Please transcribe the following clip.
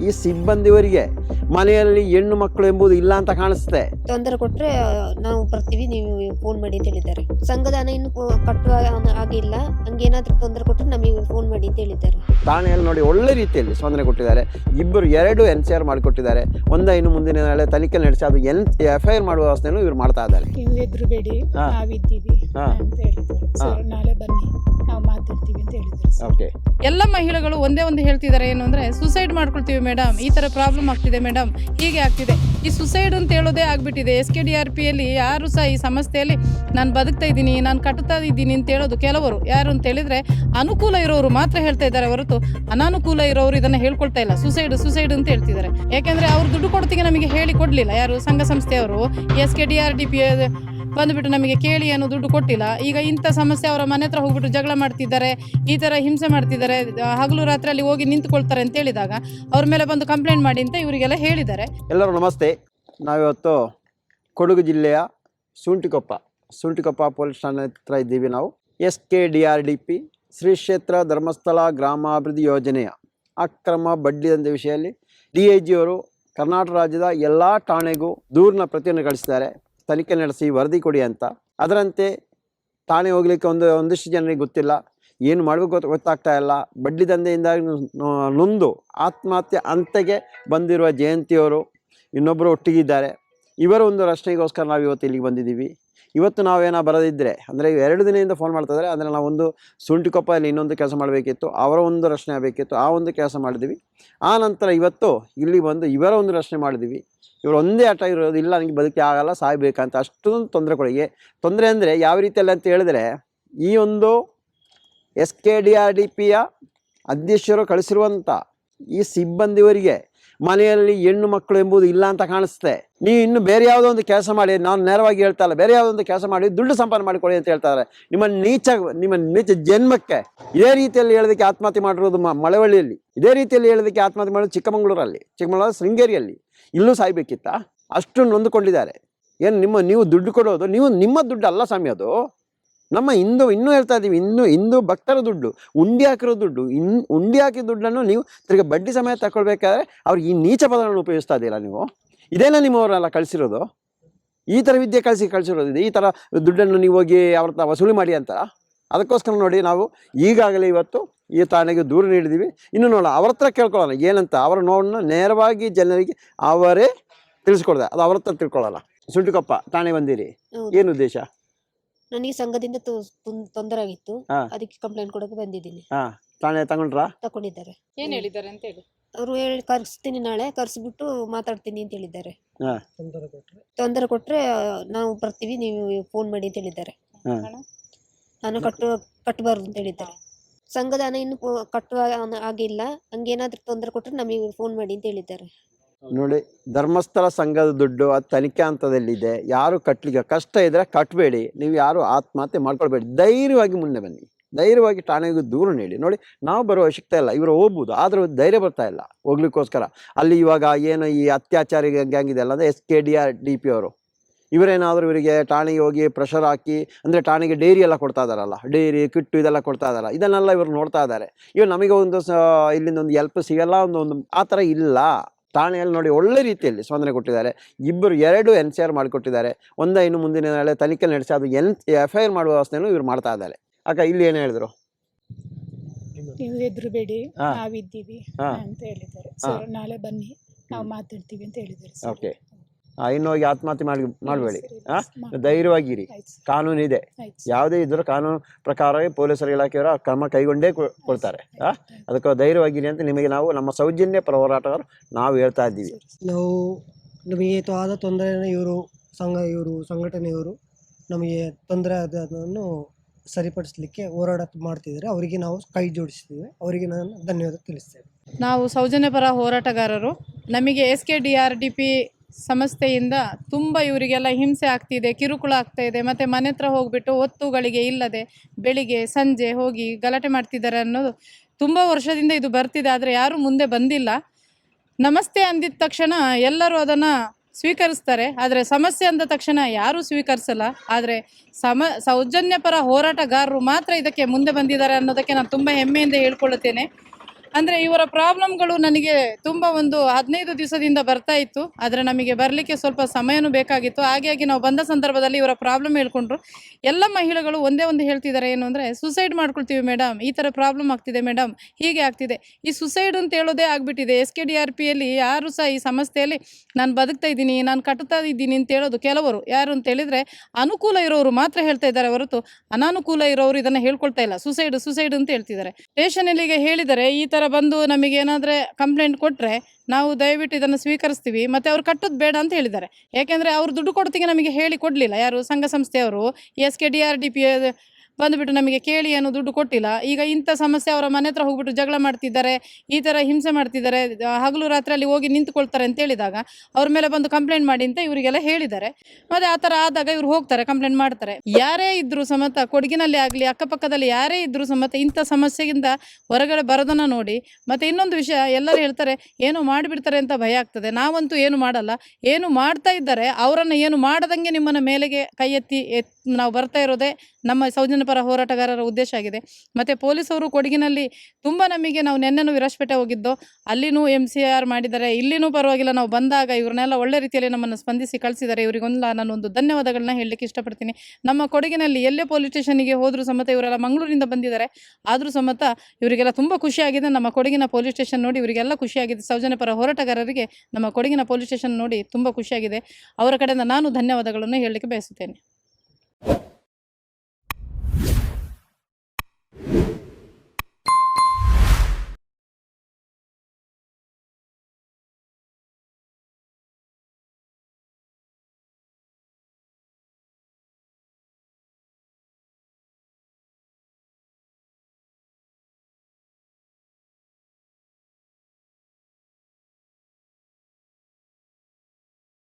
ಈ ಸಿಬ್ಬಂದಿಯವರಿಗೆ ಮನೆಯಲ್ಲಿ ಹೆಣ್ಣು ಮಕ್ಕಳು ಎಂಬುದು ಇಲ್ಲ ಅಂತ ಕಾಣಿಸುತ್ತೆ. ತೊಂದರೆ ಕೊಟ್ರೆ ನಾವು ಬರ್ತೀವಿ ನೀವು ಫೋನ್ ಮಾಡಿ ಅಂತ ಹೇಳಿದ್ದಾರೆ. ಸಂಘದ ಹಣ ಇನ್ನು ಕಟ್ಟುವ ಆಗಿಲ್ಲ ಹಂಗೇನಾದ್ರೂ ತೊಂದರೆ ಕೊಟ್ಟರೆ ನಮಗೆ ಫೋನ್ ಮಾಡಿ ಅಂತ ಹೇಳಿದ್ದಾರೆ. ಠಾಣೆಯಲ್ಲಿ ನೋಡಿ ಒಳ್ಳೆ ರೀತಿಯಲ್ಲಿ ಸ್ಪಂದನೆ ಕೊಟ್ಟಿದ್ದಾರೆ. ಇಬ್ಬರು ಎರಡು ಎನ್ ಸಿ ಆರ್ ಮಾಡಿಕೊಟ್ಟಿದ್ದಾರೆ. ಒಂದ ಇನ್ನು ಮುಂದಿನ ನಾಳೆ ತನಿಖೆ ನಡೆಸಿ ಅದು ಎನ್ ಎಫ್ ಐ ಆರ್ ಮಾಡುವ ವ್ಯವಸ್ಥೆಯನ್ನು ಇವ್ರು ಮಾಡ್ತಾ ಇದ್ದಾರೆ. ಇಲ್ಲಿದ್ರು ಬೇಡಿ ಹಾ. ನಾವಿದ್ದೀವಿ ಹಾ. ಅಂತ ಹೇಳಿದ್ದಾರೆ. ನಾಳೆ ಬನ್ನಿ. ಎಲ್ಲ ಮಹಿಳೆಗಳು ಒಂದೇ ಒಂದು ಹೇಳ್ತಿದ್ದಾರೆ ಏನು ಅಂದರೆ ಸುಸೈಡ್ ಮಾಡ್ಕೊಳ್ತೀವಿ ಮೇಡಮ್ ಈ ಥರ ಪ್ರಾಬ್ಲಮ್ ಆಗ್ತಿದೆ ಮೇಡಮ್ ಹೀಗೆ ಆಗ್ತಿದೆ. ಈ ಸುಸೈಡ್ ಅಂತ ಹೇಳೋದೇ ಆಗ್ಬಿಟ್ಟಿದೆ. ಎಸ್ ಕೆ ಡಿ ಆರ್ ಪಿಯಲ್ಲಿ ಯಾರು ಸಹ ಈ ಸಮಸ್ಯೆಯಲ್ಲಿ, ನಾನು ಬದುಕ್ತಾ ಇದ್ದೀನಿ, ನಾನು ಕಟ್ತಾ ಇದ್ದೀನಿ ಅಂತ ಹೇಳೋದು ಕೆಲವರು. ಯಾರು ಅಂತ ಹೇಳಿದ್ರೆ, ಅನುಕೂಲ ಇರೋರು ಮಾತ್ರ ಹೇಳ್ತಾ ಇದ್ದಾರೆ ಹೊರತು ಅನಾನುಕೂಲ ಇರೋರು ಇದನ್ನು ಹೇಳ್ಕೊಳ್ತಾ ಇಲ್ಲ. ಸುಸೈಡ್ ಸುಸೈಡ್ ಅಂತ ಹೇಳ್ತಿದ್ದಾರೆ. ಯಾಕೆಂದರೆ ಅವ್ರು ದುಡ್ಡು ಕೊಡ್ತಿಗೆ ನಮಗೆ ಹೇಳಿ ಕೊಡಲಿಲ್ಲ ಯಾರು, ಸಂಘ ಸಂಸ್ಥೆಯವರು S K D R D P ಬಂದುಬಿಟ್ಟು ನಮಗೆ ಕೇಳಿ ಏನು ದುಡ್ಡು ಕೊಟ್ಟಿಲ್ಲ. ಈಗ ಇಂಥ ಸಮಸ್ಯೆ ಅವರ ಮನೆ ಹತ್ರ ಹೋಗ್ಬಿಟ್ಟು ಜಗಳ ಮಾಡ್ತಿದ್ದಾರೆ, ಈ ಥರ ಹಿಂಸೆ ಮಾಡ್ತಿದ್ದಾರೆ ಹಗಲು ರಾತ್ರಿ ಅಲ್ಲಿ ಹೋಗಿ ನಿಂತ್ಕೊಳ್ತಾರೆ ಅಂತ ಹೇಳಿದಾಗ ಅವ್ರ ಮೇಲೆ ಬಂದು ಕಂಪ್ಲೇಂಟ್ ಮಾಡಿ ಅಂತ ಇವರಿಗೆಲ್ಲ ಹೇಳಿದ್ದಾರೆ. ಎಲ್ಲರೂ ನಮಸ್ತೆ. ನಾವಿವತ್ತು ಕೊಡಗು ಜಿಲ್ಲೆಯ ಸುಂಟಿಕೊಪ್ಪ ಸುಂಟಿಕೊಪ್ಪ ಪೊಲೀಸ್ ಠಾಣೆ ಹತ್ರ ಇದ್ದೀವಿ ನಾವು. S K D R D P, Shri ಕ್ಷೇತ್ರ ಧರ್ಮಸ್ಥಳ ಗ್ರಾಮಾಭಿವೃದ್ಧಿ ಯೋಜನೆಯ ಅಕ್ರಮ ಬಡ್ಡಿ ದಂಧೆ ವಿಷಯದಲ್ಲಿ ಡಿ ಐ ಜಿಯವರು ಕರ್ನಾಟಕ ರಾಜ್ಯದ ಎಲ್ಲ ಠಾಣೆಗೂ ದೂರಿನ ಪ್ರತಿಯನ್ನು ಕಳಿಸಿದ್ದಾರೆ. ತನಿಖೆ ನಡೆಸಿ ವರದಿ ಕೊಡಿ ಅಂತ. ಅದರಂತೆ ಠಾಣೆ ಹೋಗ್ಲಿಕ್ಕೆ ಒಂದು, ಒಂದಿಷ್ಟು ಜನರಿಗೆ ಗೊತ್ತಿಲ್ಲ. ಏನು ಮಾಡಬೇಕು ಗೊತ್ತ, ಗೊತ್ತಾಗ್ತಾ ಇಲ್ಲ. ಬಡ್ಡಿ ದಂಧೆಯಿಂದ ನೊಂದು ಆತ್ಮಹತ್ಯೆ ಅಂತೆಗೆ ಬಂದಿರುವ ಜಯಂತಿಯವರು ಇನ್ನೊಬ್ಬರು ಒಟ್ಟಿಗಿದ್ದಾರೆ. ಇವರ ಒಂದು ರಕ್ಷಣೆಗೋಸ್ಕರ ನಾವು ಇವತ್ತು ಇಲ್ಲಿಗೆ ಬಂದಿದ್ದೀವಿ. ಇವತ್ತು ನಾವೇನೋ ಬರದಿದ್ದರೆ ಅಂದರೆ ಎರಡು ದಿನದಿಂದ ಫೋನ್ ಮಾಡ್ತಾ ಇದ್ದಾರೆ ಅಂದರೆ ನಾವೊಂದು ಸುಂಟಿಕೊಪ್ಪದಲ್ಲಿ ಇನ್ನೊಂದು ಕೆಲಸ ಮಾಡಬೇಕಿತ್ತು, ಅವರ ಒಂದು ರಚನೆ ಆಗಬೇಕಿತ್ತು, ಆ ಒಂದು ಕೆಲಸ ಮಾಡಿದ್ವಿ. ಆ ನಂತರ ಇವತ್ತು ಇಲ್ಲಿ ಬಂದು ಇವರ ಒಂದು ರಚನೆ ಮಾಡಿದ್ವಿ. ಇವರು ಒಂದೇ ಆಟ ಇರೋದು, ಇಲ್ಲ ನನಗೆ ಬದುಕಿ ಆಗಲ್ಲ ಸಾಯ್ಬೇಕಂತ ಅಷ್ಟೊಂದು ತೊಂದರೆ ಕೊಡಿಗೆ. ತೊಂದರೆ ಅಂದರೆ ಯಾವ ರೀತಿಯಲ್ಲಿ ಅಂತ ಹೇಳಿದ್ರೆ, ಈ ಒಂದು S K D R D ಪಿಯ ಅಧ್ಯಕ್ಷರು ಕಳಿಸಿರುವಂಥ ಈ ಸಿಬ್ಬಂದಿಯವರಿಗೆ ಮನೆಯಲ್ಲಿ ಹೆಣ್ಣು ಮಕ್ಕಳು ಎಂಬುದು ಇಲ್ಲ ಅಂತ ಕಾಣಿಸುತ್ತೆ. ನೀವು ಇನ್ನು ಬೇರೆ ಯಾವುದೋ ಒಂದು ಕೆಲಸ ಮಾಡಿ, ನಾನು ನೇರವಾಗಿ ಹೇಳ್ತಾ ಇಲ್ಲ, ಬೇರೆ ಯಾವುದೋ ಒಂದು ಕೆಲಸ ಮಾಡಿ, ದುಡ್ಡು ಸಂಪಾದನೆ ಮಾಡಿಕೊಳ್ಳಿ ಅಂತ ಹೇಳ್ತಾರೆ ನಿಮ್ಮ ನೀಚ ನಿಮ್ಮ ನೀಚ ಜನ್ಮಕ್ಕೆ ಇದೇ ರೀತಿಯಲ್ಲಿ ಹೇಳೋದಕ್ಕೆ ಆತ್ಮಹತ್ಯೆ ಮಾಡಿರೋದು ಮಳವಳ್ಳಿಯಲ್ಲಿ. ಇದೇ ರೀತಿಯಲ್ಲಿ ಹೇಳೋದಕ್ಕೆ ಆತ್ಮಹತ್ಯೆ ಮಾಡೋದು ಚಿಕ್ಕಮಂಗ್ಳೂರಲ್ಲಿ, ಚಿಕ್ಕಮಗಳೂರು ಶೃಂಗೇರಿಯಲ್ಲಿ. ಇಲ್ಲೂ ಸಾಯ್ಬೇಕಿತ್ತ? ಅಷ್ಟು ನೊಂದುಕೊಂಡಿದ್ದಾರೆ. ಏನು ನಿಮ್ಮ, ನೀವು ದುಡ್ಡು ಕೊಡೋದು, ನೀವು ನಿಮ್ಮ ದುಡ್ಡು ಅಲ್ಲ ಸ್ವಾಮಿ ಅದು. ನಮ್ಮ ಹಿಂದೂ ಇನ್ನೂ ಹೇಳ್ತಾ ಇದ್ದೀವಿ ಇನ್ನು ಹಿಂದೂ ಭಕ್ತರ ದುಡ್ಡು ಉಂಡಿ ಹಾಕಿರೋ ದುಡ್ಡು ಇನ್ ಉಂಡಿ ಹಾಕಿದ ದುಡ್ಡನ್ನು ನೀವು ತಿರ್ಗಿ ಬಡ್ಡಿ ಸಮಯ ತಗೊಳ್ಬೇಕಾದ್ರೆ ಅವ್ರಿಗೆ ಈ ನೀಚ ಪದಗಳನ್ನು ಉಪಯೋಗಿಸ್ತಾ ಇದ್ದೀರಾ ನೀವು? ಇದೇನ ನಿಮ್ಮವರೆಲ್ಲ ಕಳಿಸಿರೋದು? ಈ ಥರ ವಿದ್ಯೆ ಕಳಿಸಿ ಕಳಿಸಿರೋದು ಇದೆ ಈ ಥರ ದುಡ್ಡನ್ನು ನೀವು ಹೋಗಿ ಅವ್ರ ವಸೂಲಿ ಮಾಡಿ ಅಂತ ಅದಕ್ಕೋಸ್ಕರ ನೋಡಿ ನಾವು ಈಗಾಗಲೇ ಇವತ್ತು ಈ ಠಾಣೆಗೆ ದೂರ ನೀಡಿದ್ದೀವಿ ಇನ್ನು ನೋಡೋಣ ಅವ್ರ ಹತ್ರ ಕೇಳ್ಕೊಳ್ಳೋಣ ಏನಂತ ಅವರ ನೋಡನ್ನ ನೇರವಾಗಿ ಜನರಿಗೆ ಅವರೇ ತಿಳಿಸ್ಕೊಡ್ದೆ ಅದು ಅವ್ರ ಹತ್ರ ತಿಳ್ಕೊಳ್ಳಲ್ಲ ಸುಂಟಿಕೊಪ್ಪ ಠಾಣೆ ಬಂದಿರಿ. ಏನು ಉದ್ದೇಶ? ನನಗೆ ಸಂಘದಿಂದ ತೊ- ತೊಂ- ತೊಂದರೆ ಆಗಿತ್ತು ಹಾ. ಅದಕ್ಕೆ ಕಂಪ್ಲೇಂಟ್ ಕೊಡಕ್ಕೆ ಬಂದಿದ್ದೀನಿ. ಹಾ ತಾನೇ ತಗೊಂಡ್ರಾ? ತಕೊಂಡಿದ್ದಾರೆ. ಏನು ಹೇಳಿದ್ದಾರೆ ಅಂತ ಹೇಳಿ? ಅವರು ಹೇಳಿ ಕರ್ಸ್ತೀನಿ ನಾಳೆ ಕರ್ಸ್ಬಿಟ್ಟು ಮಾತಾಡ್ತೀನಿ ಅಂತ ಹೇಳಿದ್ದಾರೆ. ಹಾ. ತೊಂದರೆ ಕೊಟ್ರೆ? ನಾವು ಬರ್ತೀವಿ ನೀವು ಫೋನ್ ಮಾಡಿ ಅಂತ ಹೇಳಿದ್ದಾರೆ. ನಾನು ಹಣ? ಕಟ್ಟುವ ಕಟ್ಟಬಾರ್ದು ಅಂತ ಹೇಳಿದ್ದಾರೆ. ಸಂಘದ ಹಣ ಇನ್ನು ಕಟ್ಟುವ ಹಣ ಆಗಿಲ್ಲ. ಹಂಗೇನಾದ್ರೂ ತೊಂದರೆ ಕೊಟ್ರೆ ನಮಗೆ ಫೋನ್ ಮಾಡಿ ಅಂತ ಹೇಳಿದ್ದಾರೆ. ನೋಡಿ, ಧರ್ಮಸ್ಥಳ ಸಂಘದ ದುಡ್ಡು ಅದು ತನಿಖೆ ಹಂತದಲ್ಲಿದೆ. ಯಾರು ಕಟ್ಟಲಿಕ್ಕೆ ಕಷ್ಟ ಇದ್ದರೆ ಕಟ್ಟಬೇಡಿ ನೀವು ಯಾರು ಆತ್ಮಹತ್ಯೆ ಮಾಡ್ಕೊಳ್ಬೇಡಿ. ಧೈರ್ಯವಾಗಿ ಮುಂದೆ ಬನ್ನಿ. ಧೈರ್ಯವಾಗಿ ಠಾಣೆಗೂ ದೂರು ನೀಡಿ. ನೋಡಿ, ನಾವು ಬರೋ ಅವಶ್ಯಕತೆ ಇಲ್ಲ. ಇವರು ಹೋಗ್ಬೋದು, ಆದರೂ ಧೈರ್ಯ ಬರ್ತಾ ಇಲ್ಲ ಹೋಗ್ಲಿಕ್ಕೋಸ್ಕರ. ಅಲ್ಲಿ ಇವಾಗ ಏನು ಈ ಅತ್ಯಾಚಾರಿ ಗ್ಯಾಂಗ್ ಇದೆ ಅಲ್ಲ ಅಂದರೆ S K D R D P ಅವರು. ಇವರೇನಾದರೂ ಇವರಿಗೆ ಠಾಣೆಗೆ ಹೋಗಿ ಪ್ರೆಷರ್ ಹಾಕಿ, ಅಂದರೆ ಠಾಣೆಗೆ ಡೈರಿ ಎಲ್ಲ ಕೊಡ್ತಾ ಇದಾರಲ್ಲ ಡೈರಿ ಕಿಟ್ಟು ಇದೆಲ್ಲ ಕೊಡ್ತಾ ಇದಾರಲ್ಲ ಇದನ್ನೆಲ್ಲ ಇವರು ನೋಡ್ತಾ ಇದ್ದಾರೆ. ಇವಾಗ ನಮಗೆ ಒಂದು ಇಲ್ಲಿಂದ ಒಂದು ಎಲ್ಪ್ ಸಿಗಲ್ಲ ಒಂದು ಒಂದು, ಆ ಥರ ಇಲ್ಲ. ಠಾಣೆಯಲ್ಲಿ ನೋಡಿ ಒಳ್ಳೆ ರೀತಿಯಲ್ಲಿ ಸ್ಪಂದನೆ ಕೊಟ್ಟಿದ್ದಾರೆ. ಇಬ್ಬರು ಎರಡು ಎನ್ ಸಿ ಆರ್ ಮಾಡಿಕೊಟ್ಟಿದ್ದಾರೆ. ಒಂದ ಇನ್ನು ಮುಂದಿನ ನಾಳೆ ತನಿಖೆ ನಡೆಸಿ ಅದು ಎನ್ ಎಫ್ ಐ ಆರ್ ಮಾಡುವ ವ್ಯವಸ್ಥೆಯನ್ನು ಇವ್ರು ಮಾಡ್ತಾ ಇದ್ದಾರೆ. ಅಕ್ಕ ಇಲ್ಲಿ ಏನು ಹೇಳಿದ್ರು? ನೀವು ಹೆದ್ರಬೇಡಿ ಹಾ. ನಾವಿದ್ದೀವಿ ಹಾ. ಅಂತ ಹೇಳಿದ್ದಾರೆ. ಸರ್ ನಾಳೆ ಬನ್ನಿ ನಾವು ಮಾತಾಡ್ತೀವಿ ಅಂತ ಹೇಳಿದ್ದಾರೆ ಓಕೆ. ಇನ್ನು ಹೋಗಿ ಆತ್ಮಹತ್ಯೆ ಮಾಡಿ ಮಾಡಬೇಡಿ. ಧೈರ್ಯವಾಗಿರಿ. ಕಾನೂನು ಇದೆ ಯಾವುದೇ ಇದ್ರೂ ಕಾನೂನು ಪ್ರಕಾರವೇ ಪೊಲೀಸರ ಇಲಾಖೆಯವರು ಆ ಕ್ರಮ ಕೈಗೊಂಡೇ ಕೊ- ಕೊಡ್ತಾರೆ. ಆ? ಅದಕ್ಕೆ ಧೈರ್ಯವಾಗಿರಿ ಅಂತ ನಿಮಗೆ ನಾವು ನಮ್ಮ ಸೌಜನ್ಯ ಪರ ಹೋರಾಟಗಾರರು ನಾವು ಹೇಳ್ತಾ ಇದ್ದೀವಿ. ನಾವು ನಮಗೆ ಆದ ತೊಂದರೆಯನ್ನು ಇವರು ಸಂಘ ಇವರು ಸಂಘಟನೆಯವರು ನಮಗೆ ತೊಂದರೆ ಆದನ್ನು ಸರಿಪಡಿಸಲಿಕ್ಕೆ ಹೋರಾಟ ಮಾಡ್ತಿದ್ದಾರೆ. ಅವರಿಗೆ ನಾವು ಕೈ ಜೋಡಿಸ್ತೀವಿ ಅವರಿಗೆ ನಾನು ಧನ್ಯವಾದ ತಿಳಿಸ್ತೇವೆ ನಾವು ಸೌಜನ್ಯಪರ ಹೋರಾಟಗಾರರು. ನಮಗೆ S K D R D P ಸಂಸ್ಥೆಯಿಂದ ತುಂಬ ಇವರಿಗೆಲ್ಲ ಹಿಂಸೆ ಆಗ್ತಿದೆ, ಕಿರುಕುಳ ಆಗ್ತಾ ಇದೆ, ಮತ್ತು ಮನೆ ಹತ್ರ ಹೋಗಿಬಿಟ್ಟು ಒತ್ತುಗಳಿಗೆ ಇಲ್ಲದೆ ಬೆಳಿಗ್ಗೆ, ಸಂಜೆ ಹೋಗಿ ಗಲಾಟೆ ಮಾಡ್ತಿದ್ದಾರೆ ಅನ್ನೋದು ತುಂಬ ವರ್ಷದಿಂದ ಇದು ಬರ್ತಿದೆ, ಆದರೆ ಯಾರೂ ಮುಂದೆ ಬಂದಿಲ್ಲ. ನಮಸ್ತೆ ಅಂದಿದ ತಕ್ಷಣ ಎಲ್ಲರೂ ಅದನ್ನು ಸ್ವೀಕರಿಸ್ತಾರೆ, ಆದರೆ ಸಮಸ್ಯೆ ಅಂದ ತಕ್ಷಣ ಯಾರೂ ಸ್ವೀಕರಿಸಲ್ಲ. ಆದರೆ ಸಮ, ಸೌಜನ್ಯಪರ ಹೋರಾಟಗಾರರು ಮಾತ್ರ ಇದಕ್ಕೆ ಮುಂದೆ ಬಂದಿದ್ದಾರೆ ಅನ್ನೋದಕ್ಕೆ ನಾನು ತುಂಬ ಹೆಮ್ಮೆಯಿಂದ ಹೇಳ್ಕೊಳ್ಳುತ್ತೇನೆ. ಅಂದರೆ ಇವರ ಪ್ರಾಬ್ಲಮ್ಗಳು ನನಗೆ ತುಂಬ ಒಂದು ಹದಿನೈದು ದಿವಸದಿಂದ ಬರ್ತಾ ಇತ್ತು. ಆದರೆ ನಮಗೆ ಬರಲಿಕ್ಕೆ ಸ್ವಲ್ಪ ಸಮಯನೂ ಬೇಕಾಗಿತ್ತು. ಹಾಗಾಗಿ ನಾವು ಬಂದ ಸಂದರ್ಭದಲ್ಲಿ ಇವರ ಪ್ರಾಬ್ಲಮ್ ಹೇಳ್ಕೊಂಡ್ರು. ಎಲ್ಲ ಮಹಿಳೆಗಳು ಒಂದೇ ಒಂದು ಹೇಳ್ತಿದ್ದಾರೆ ಏನು ಅಂದರೆ ಸುಸೈಡ್ ಮಾಡ್ಕೊಳ್ತೀವಿ ಮೇಡಮ್ ಈ ಥರ ಪ್ರಾಬ್ಲಮ್ ಆಗ್ತಿದೆ ಮೇಡಮ್ ಹೀಗೆ ಆಗ್ತಿದೆ. ಈ ಸುಸೈಡ್ ಅಂತ ಹೇಳೋದೇ ಆಗಿಬಿಟ್ಟಿದೆ. ಎಸ್ ಕೆ ಡಿ ಆರ್ ಪಿಯಲ್ಲಿ ಯಾರು ಸಹ ಈ ಸಂಸ್ಥೆಯಲ್ಲಿ ನಾನು ಬದುಕ್ತಾ ಇದ್ದೀನಿ, ನಾನು ಕಟ್ತಾ ಇದ್ದೀನಿ ಅಂತ ಹೇಳೋದು ಕೆಲವರು. ಯಾರು ಅಂತ ಹೇಳಿದರೆ, ಅನುಕೂಲ ಇರೋರು ಮಾತ್ರ ಹೇಳ್ತಾ ಇದ್ದಾರೆ ಹೊರತು ಅನಾನುಕೂಲ ಇರೋರು ಇದನ್ನು ಹೇಳ್ಕೊಳ್ತಾ ಇಲ್ಲ. ಸುಸೈಡ್ ಸುಸೈಡ್ ಅಂತ ಹೇಳ್ತಿದ್ದಾರೆ. ಸ್ಟೇಷನಲ್ಲಿಗೆ ಹೇಳಿದರೆ, ಈ ಬಂದು ನಮಗೇನಾದರೆ ಕಂಪ್ಲೇಂಟ್ ಕೊಟ್ಟರೆ ನಾವು ದಯವಿಟ್ಟು ಇದನ್ನು ಸ್ವೀಕರಿಸ್ತೀವಿ, ಮತ್ತು ಅವ್ರು ಕಟ್ಟೋದು ಬೇಡ ಅಂತ ಹೇಳಿದ್ದಾರೆ. ಯಾಕೆಂದರೆ ಅವ್ರು ದುಡ್ಡು ಕೊಡ್ತಿಗೆ ನಮಗೆ ಹೇಳಿ ಕೊಡಲಿಲ್ಲ. ಯಾರು ಸಂಘ ಸಂಸ್ಥೆಯವರು, S K D R D P ಬಂದುಬಿಟ್ಟು ನಮಗೆ ಕೇಳಿ ಏನು ದುಡ್ಡು ಕೊಟ್ಟಿಲ್ಲ. ಈಗ ಇಂಥ ಸಮಸ್ಯೆ ಅವರ ಮನೆ ಹತ್ರ ಹೋಗ್ಬಿಟ್ಟು ಜಗಳ ಮಾಡ್ತಿದ್ದಾರೆ, ಈ ಥರ ಹಿಂಸೆ ಮಾಡ್ತಿದ್ದಾರೆ ಹಗಲು ರಾತ್ರಿ ಅಲ್ಲಿ ಹೋಗಿ ನಿಂತ್ಕೊಳ್ತಾರೆ ಅಂತ ಹೇಳಿದಾಗ ಅವ್ರ ಮೇಲೆ ಬಂದು ಕಂಪ್ಲೇಂಟ್ ಮಾಡಿ ಅಂತ ಇವರಿಗೆಲ್ಲ ಹೇಳಿದ್ದಾರೆ. ಮತ್ತೆ ಆ ಥರ ಆದಾಗ ಇವ್ರು ಹೋಗ್ತಾರೆ ಕಂಪ್ಲೇಂಟ್ ಮಾಡ್ತಾರೆ. ಯಾರೇ ಇದ್ರೂ ಸಮೇತ ಕೊಡಗಿನಲ್ಲಿ ಆಗಲಿ, ಅಕ್ಕಪಕ್ಕದಲ್ಲಿ ಯಾರೇ ಇದ್ರೂ ಸಮೇತ ಇಂಥ ಸಮಸ್ಯೆಗಿಂತ ಹೊರಗಡೆ ಬರೋದನ್ನು ನೋಡಿ, ಮತ್ತು ಇನ್ನೊಂದು ವಿಷಯ ಎಲ್ಲರೂ ಹೇಳ್ತಾರೆ, ಏನು ಮಾಡಿಬಿಡ್ತಾರೆ ಅಂತ ಭಯ ಆಗ್ತದೆ. ನಾವಂತೂ ಏನು ಮಾಡಲ್ಲ. ಏನು ಮಾಡ್ತಾ ಇದ್ದಾರೆ, ಅವರನ್ನು ಏನು ಮಾಡದಂಗೆ ನಿಮ್ಮನ್ನು ಮೇಲೆಗೆ ಕೈ ಎತ್ತಿ, ಎತ್, ನಾವು ಬರ್ತಾ ಇರೋದೇ ನಮ್ಮ ಸೌಜನ್ಯ ಪರ ಹೋರಾಟಗಾರರ ಉದ್ದೇಶ ಆಗಿದೆ. ಮತ್ತು ಪೊಲೀಸವರು ಕೊಡಗಿನಲ್ಲಿ ತುಂಬ ನಮಗೆ ನಾವು ನೆನ್ನೆನೂ ವಿರಾಜಪೇಟೆ ಹೋಗಿದ್ದೋ, ಅಲ್ಲಿನೂ ಎಂ ಸಿ ಆರ್ ಮಾಡಿದ್ದಾರೆ, ಇಲ್ಲಿನೂ ಪರವಾಗಿಲ್ಲ, ನಾವು ಬಂದಾಗ ಇವ್ರನ್ನೆಲ್ಲ ಒಳ್ಳೆ ರೀತಿಯಲ್ಲಿ ನಮ್ಮನ್ನು ಸ್ಪಂದಿಸಿ ಕಳಿಸಿದ್ದಾರೆ. ಇವರಿಗೊಂದು ನಾನು ಒಂದು ಧನ್ಯವಾದಗಳನ್ನ ಹೇಳಲಿಕ್ಕೆ ಇಷ್ಟಪಡ್ತೀನಿ. ನಮ್ಮ ಕೊಡಗಿನಲ್ಲಿ ಎಲ್ಲೇ ಪೊಲೀಸ್ ಸ್ಟೇಷನಿಗೆ ಹೋದರೂ ಸಮೇತ ಇವರೆಲ್ಲ ಮಂಗಳೂರಿಂದ ಬಂದಿದ್ದಾರೆ. ಆದರೂ ಸಮೇತ ಇವರಿಗೆಲ್ಲ ತುಂಬ ಖುಷಿಯಾಗಿದೆ. ನಮ್ಮ ಕೊಡಗಿನ ಪೊಲೀಸ್ ಸ್ಟೇಷನ್ ನೋಡಿ ಇವರಿಗೆಲ್ಲ ಖುಷಿಯಾಗಿದೆ. ಸೌಜನ್ಯ ಪರ ಹೋರಾಟಗಾರರಿಗೆ ನಮ್ಮ ಕೊಡಗಿನ ಪೊಲೀಸ್ ಸ್ಟೇಷನ್ ನೋಡಿ ತುಂಬ ಖುಷಿಯಾಗಿದೆ. ಅವರ ಕಡೆಯಿಂದ ನಾನು ಧನ್ಯವಾದಗಳನ್ನು ಹೇಳಲಿಕ್ಕೆ ಬಯಸುತ್ತೇನೆ.